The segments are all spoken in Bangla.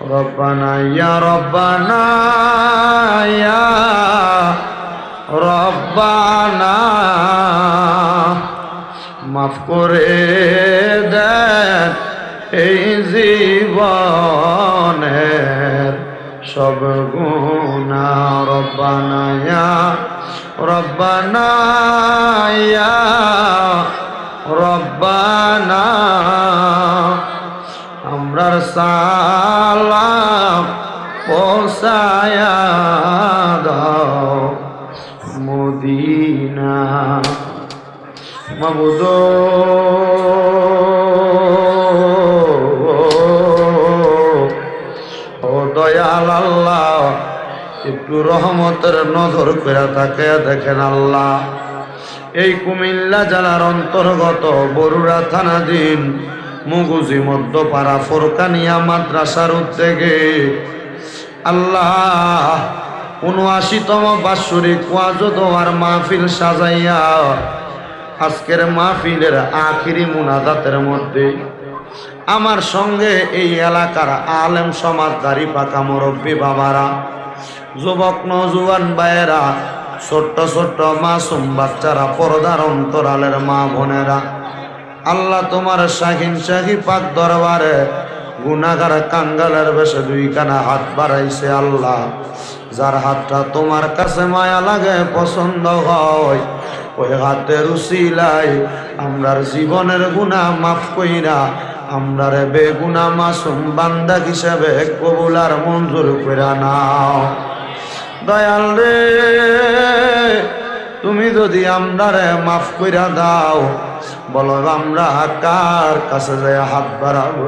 রব্বানা, ইয়া রব্বানা ইয়া রব্বানা। মাফ করে দেন এই জীবনের সব গুণা রব্বানা, ইয়া রব্বানা ইয়া রব্বানা। আমরার সালাম পোসায়া দাও মদিনা। মাবুদ ও দয়াল আল্লাহ, একটু রহমতের নজর করে তাকে দেখেন আল্লাহ। এই কুমিল্লা জেলার অন্তর্গত বরুড়া থানাধীন মুগুজি মধ্যপাড়া ফোরকানিয়া মাদ্রাসার উদ্যোগে আল্লাহ উনআশিতম বাৎসরিক ওয়াজ মাহফিল সাজাইয়া আজকের মাহফিলের আখিরি মুনাজাতের মধ্যে আমার সঙ্গে এই এলাকার আলেম সমাজ সমাজদারি পাকা মুরব্বী বাবারা, যুবক নজুয়ান ভাইয়েরা, ছোট্ট ছোট্ট মাসুম বাচ্চারা, পর্দার অন্তরালের মা বোনেরা আল্লাহ তোমার শাহিন শাহি পাক দরবারে গুনাগার কাঙ্গালের বেশে দুইখানা হাত বাড়াইছে আল্লাহ। যার হাতটা তোমার কাছে মায়া লাগে, পছন্দ হয়, ওই হাতের উসিলাই আমরার জীবনের গুণা মাফ কইরা আমরারে বেগুনা মাসুম বান্দা হিসেবে কবুলার মঞ্জুর করে নাও। দয়াল রে, তুমি যদি আমরারে মাফ কইরা দাও বলো আমরা কার কাছে যায় হাত বাড়াবো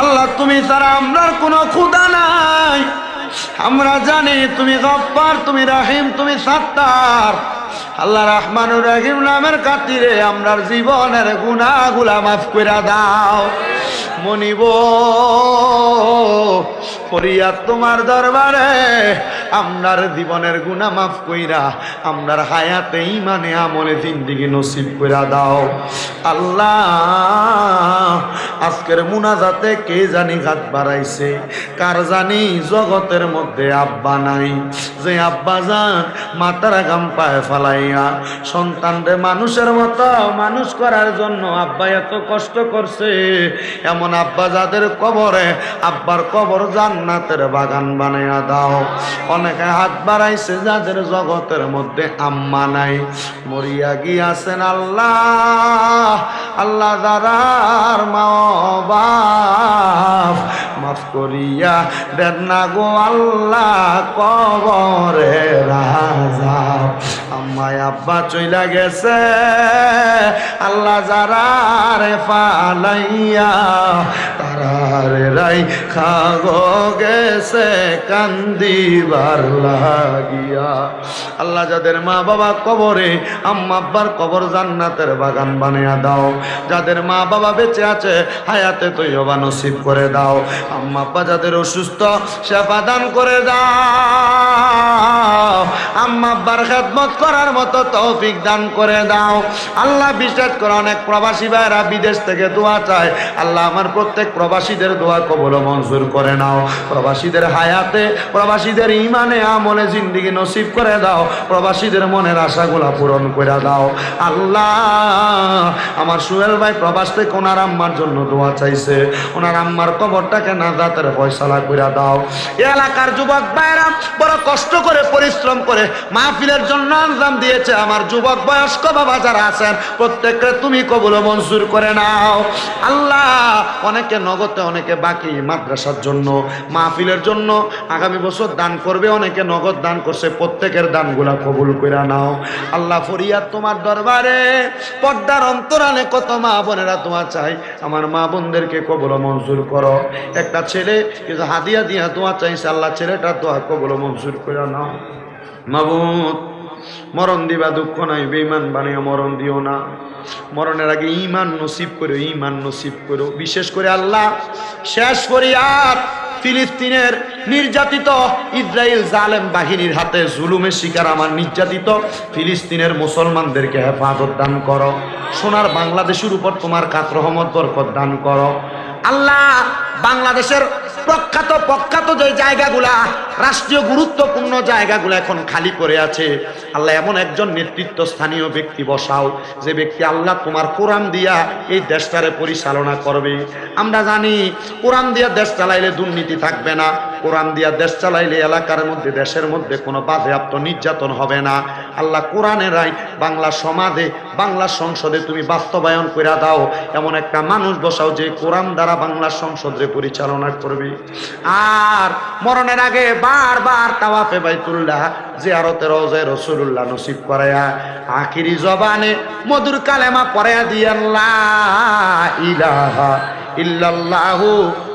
আল্লাহ? তুমি তারা আমরার কোনো ক্ষুদা নাই। আমরা জানি তুমি গপ্পার তুমি রাহিম, তুমি সাত্তার। আল্লাহ রহমানুর রাহিম নামের খাতিরে আমরার জীবনের গুনাহগুলা মাফ কইরা দাও। মনিব ফরিয়াদ তোমার দরবারে, আমরার জীবনের গুনাহ মাফ কইরা, আমরার হায়াতে ইমানে আমলে জিন্দিগি নসিব কইরা দাও। আল্লাহ, আজকের মুনাজাতে কে জানি হাত বাড়াইছে? কার জানি জগতের মধ্যে আব্বা নাই? যে আব্বা যান মাতারা গাম পায়ে ফালাইয়া, সন্তানরে মানুষের মতো মানুষ করার জন্য আব্বা এত কষ্ট করছে। এমন আব্বা যাদের কবরে, আব্বার কবর জান্নাতের বাগান বানাইয়া দাও। অনেকে হাত বাড়াইছে, যাদের জগতের মধ্যে আম্মা নাই। মরিয়া গিয়াছেন আল্লাহ। আল্লাহ দারার মা মাফ করিয়া দেন না গো আল্লাহ কবরে রাজা আব্বা চইলা গেছে। আল্লাহ যারা রে ফালাইয়া, তারারে রাই খাগো গেছে কান্দিবার লাগিয়া। আল্লাহ যাদের মা বাবা কবরে, আম্মা আব্বার কবর জান্নাতের বাগান বানিয়ে দাও। যাদের মা বাবা বেঁচে আছে, হায়াতে তৈবা নসিব করে দাও। আম্মা আব্বা যাদের অসুস্থ, সেবা দান করে দাও। আম্মা আব্বার খেদমত করার মতো তৌফিক দান করে দাও। আল্লাহ বিশ্বাস করে, অনেক প্রবাসী ভাইরা বিদেশ থেকে দোয়া চায়। আল্লাহ আমার প্রত্যেক প্রবাসীদের দোয়া কবল মঞ্জুর করে নাও। প্রবাসীদের হায়াতে, প্রবাসীদের ইমানে আমলে জিন্দিগি নসিব করে দাও। প্রবাসীদের মনের আশাগুলা পূরণ করে দাও। আল্লাহ, আমার সুহেল ভাই প্রবাস থেকে ওনার আম্মার জন্য দোয়া চাইছে। ওনার আম্মার কবরটাকে না দাতের ফয়সালা করে দাও। এলাকার যুবক ভাইরা বড় কষ্ট করে, পরিশ্রম করে মাহফিলের জন্য আঞ্জাম দিয়েছে। আমার যুবক বয়স্ক বাবা যারা আছেন, প্রত্যেককে তুমি কবুল মঞ্জুর করে নাও। আল্লাহ অনেকে নগদে, অনেকে বাকি মাদ্রাসার জন্য, মাহফিলের জন্য আগামী বছর দান করবে, অনেকে নগদ দান করছে, প্রত্যেকের দানগুলা কবুল করে নাও। আল্লাহ ফরিয়াদ তোমার দরবারে, পর্দার অন্তরালে কত মা বোনেরা তোমার চাই আমার মা বোনদেরকে কবল মঞ্জুর করো। একটা ছেলে কিন্তু হাদিয়া দিয়া তোমার চাইছে, আল্লাহ ছেলেটা দোয়া কবল মঞ্জুর করে নাও। মাবুদ মরণ দিবা দুঃখ নাই বেইমান বানিয়ে মরণ দিও না। মরণের আগে ইমান নসিব করো ইমান নসিব করো বিশেষ করে আল্লাহ শেষ ফরিয়াদ ফিলিস্তিনের নির্যাতিত ইসরায়েল জালেম বাহিনীর হাতে জুলুমের শিকার আমার নির্যাতিত ফিলিস্তিনের মুসলমানদেরকে হেফাজত দান করো। সোনার বাংলাদেশের উপর তোমার কাত রহমত, বরকত দান করো। আল্লাহ বাংলাদেশের প্রখ্যাত প্রখ্যাত যে জায়গাগুলা, রাষ্ট্রীয় গুরুত্বপূর্ণ জায়গাগুলো এখন খালি করে আছে। আল্লাহ এমন একজন নেতৃত্ব স্থানীয় ব্যক্তি বসাও, যে ব্যক্তি আল্লাহ তোমার কোরআন দিয়া এই দেশটারে পরিচালনা করবে। আমরা জানি, কোরআন দিয়া দেশ চালাইলে দুর্নীতি থাকবে না। কোরআন দিয়া দেশ চালাইলে এলাকার মধ্যে, দেশের মধ্যে কোনো বাধেয়াপ্ত নির্যাতন হবে না। আল্লাহ কোরআনের আইন বাংলা সমাজে, বাংলা সংসদে তুমি বাস্তবায়ন করে দাও। এমন একটা মানুষ বসাও যে কোরআন দ্বারা বাংলা সংসদে পরিচালনা করবে। আর মরণের আগে বারবার তাওয়াফে বাইতুল্লাহ জিয়ারতে রওজায় রসুল্লাহ নসিব করায়া, আখিরি জবানে মধুর কালেমা পড়ায়া দিয়ে আল্লাহ ইলাহা ইল্লাল্লাহু